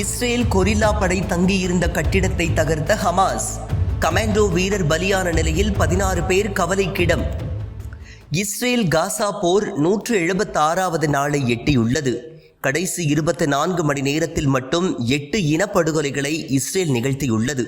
Israel gorilla படை தங்கியிருந்த கட்டிடத்தை தகர்த்த ஹமாஸ். கமாண்டோ வீரர் பலியான நிலையில் பதினாறு பேர் கவலைக்கிடம். இஸ்ரேல் காசா போர் நூற்று எழுபத்தி ஆறாவது நாளை எட்டியுள்ளது. கடைசி இருபத்தி நான்கு மணி நேரத்தில் மட்டும் எட்டு இனப்படுகொலைகளை இஸ்ரேல் நிகழ்த்தியுள்ளது.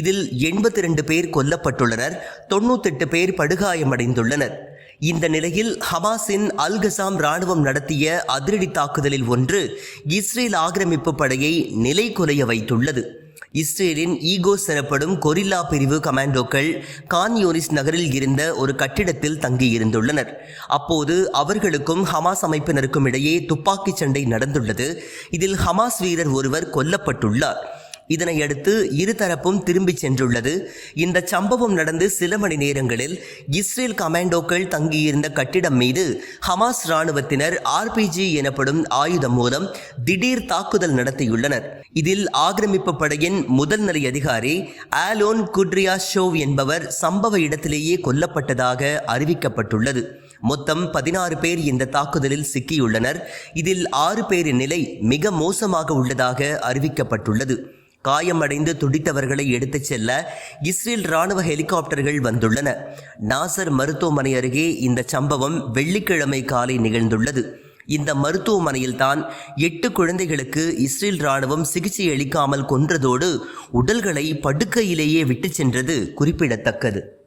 இதில் எண்பத்தி ரெண்டு பேர் கொல்லப்பட்டுள்ளனர் தொண்ணூத்தெட்டு பேர் படுகாயமடைந்துள்ளனர். இந்த நிலையில் ஹமாஸின் அல்கசாம் ராணுவம் நடத்திய அதிரடி தாக்குதலில் ஒன்று இஸ்ரேல் ஆக்கிரமிப்பு படையை நிலை குலைய வைத்துள்ளது. இஸ்ரேலின் ஈகோஸ் எனப்படும் கொரில்லா பிரிவு கமாண்டோக்கள் கான்யூனிஸ் நகரில் இருந்த ஒரு கட்டிடத்தில் தங்கியிருந்துள்ளனர். அப்போது அவர்களுக்கும் ஹமாஸ் அமைப்பினருக்கும் இடையே துப்பாக்கிச் சண்டை நடந்துள்ளது. இதில் ஹமாஸ் வீரர் ஒருவர் கொல்லப்பட்டுள்ளார். இதனையடுத்து இருதரப்பும் திரும்பிச் சென்றுள்ளது. இந்த சம்பவம் நடந்து சில மணி நேரங்களில் இஸ்ரேல் கமாண்டோக்கள் தங்கியிருந்த கட்டிடம் மீது ஹமாஸ் ராணுவத்தினர் ஆர்பிஜி எனப்படும் ஆயுதம் மூலம் திடீர் தாக்குதல் நடத்தியுள்ளனர். இதில் ஆக்கிரமிப்பு படையின் முதல் நிலை அதிகாரி ஆலோன் குட்ரியா ஷோவ் என்பவர் சம்பவ இடத்திலேயே கொல்லப்பட்டதாக அறிவிக்கப்பட்டுள்ளது. மொத்தம் பதினாறு பேர் இந்த தாக்குதலில் சிக்கியுள்ளனர். இதில் ஆறு பேரின் நிலை மிக மோசமாக உள்ளதாக அறிவிக்கப்பட்டுள்ளது. காயமடைந்து துடித்தவர்களை எடுத்துச் செல்ல இஸ்ரேல் ராணுவ ஹெலிகாப்டர்கள் வந்துள்ளன. நாசர் மருத்துவமனை அருகே இந்த சம்பவம் வெள்ளிக்கிழமை காலை நிகழ்ந்துள்ளது. இந்த மருத்துவமனையில் தான் எட்டு குழந்தைகளுக்கு இஸ்ரேல் ராணுவம் சிகிச்சை அளிக்காமல் கொன்றதோடு உடல்களை படுக்கையிலேயே விட்டு சென்றது குறிப்பிடத்தக்கது.